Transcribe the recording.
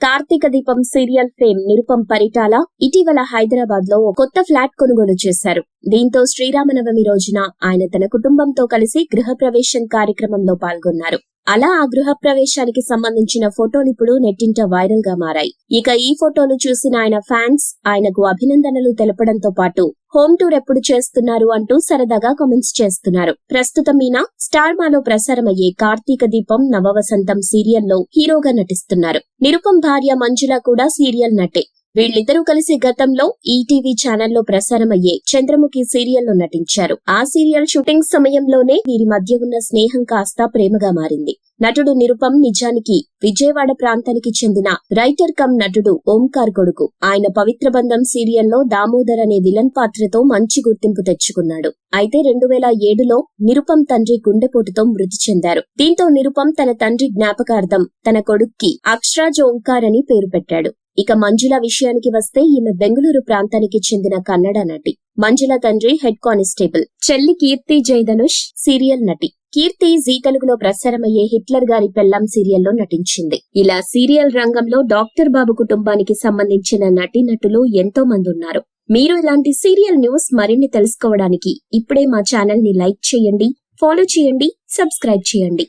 కార్తీక దీపం serial fame Nirupam Paritala ఇటీవల హైదరాబాద్లో ఓ కొత్త ఫ్లాట్ కొనుగోలు చేశారు. దీంతో శ్రీరామనవమి రోజున ఆయన తన కుటుంబంతో కలిసి గృహప్రవేశం కార్యక్రమంలో పాల్గొన్నారు. అలా ఆ గృహప్రవేశానికి సంబంధించిన ఫోటోలు ఇప్పుడు నెట్టింట వైరల్గా మారాయి. ఇక ఈ ఫోటోలు చూసిన ఆయన ఫ్యాన్స్ ఆయనకు అభినందనలు తెలపడంతో పాటు హోమ్ టూర్ ఎప్పుడు చేస్తున్నారు? అంటూ సరదాగా కామెంట్స్ చేస్తున్నారు. ప్రస్తుతం ఈయన స్టార్ మాలో ప్రసారమయ్యే కార్తీక దీపం నవవసంతం సీరియల్లో హీరోగా నటిస్తున్నారు. నిరుపం భార్య మంజుల కూడా సీరియల్ నటే. వీళ్ళిద్దరూ కలిసి గతంలో ఈటీవీ ఛానల్లో ప్రసారమయ్యే చంద్రముఖి సీరియల్లో నటించారు. ఆ సీరియల్ షూటింగ్ సమయంలోనే వీరి మధ్య ఉన్న స్నేహం కాస్త ప్రేమగా మారింది. నటుడు నిరుపం నిజానికి విజయవాడ ప్రాంతానికి చెందిన రైటర్ కమ్ నటుడు ఓంకార్ కొడుకు. ఆయన పవిత్ర బంధం సీరియల్లో దామోదర్ అనే విలన్ పాత్రతో మంచి గుర్తింపు తెచ్చుకున్నాడు. అయితే రెండు వేల ఏడులో నిరుపం తండ్రి గుండెపోటుతో మృతి చెందారు. దీంతో నిరుపం తన తండ్రి జ్ఞాపకార్థం తన కొడుక్కి అక్షరాజ్ ఓంకార్ అని పేరు పెట్టాడు. ఇక మంజుల విషయానికి వస్తే ఈమె బెంగళూరు ప్రాంతానికి చెందిన కన్నడ నటి. మంజుల తండ్రి హెడ్ కానిస్టేబుల్. చెల్లి కీర్తి జయధనుష్ సీరియల్ నటి. కీర్తి జీ తెలుగులో ప్రసారమయ్యే హిట్లర్ గారి పెళ్ళం సీరియల్లో నటించింది. ఇలా సీరియల్ రంగంలో డాక్టర్ బాబు కుటుంబానికి సంబంధించిన నటి నటులు ఎంతో మంది ఉన్నారు. మీరు ఇలాంటి సీరియల్ న్యూస్ మరిన్ని తెలుసుకోవడానికి ఇప్పుడే మా ఛానల్ని లైక్ చేయండి ఫాలో చేయండి సబ్స్క్రైబ్ చేయండి.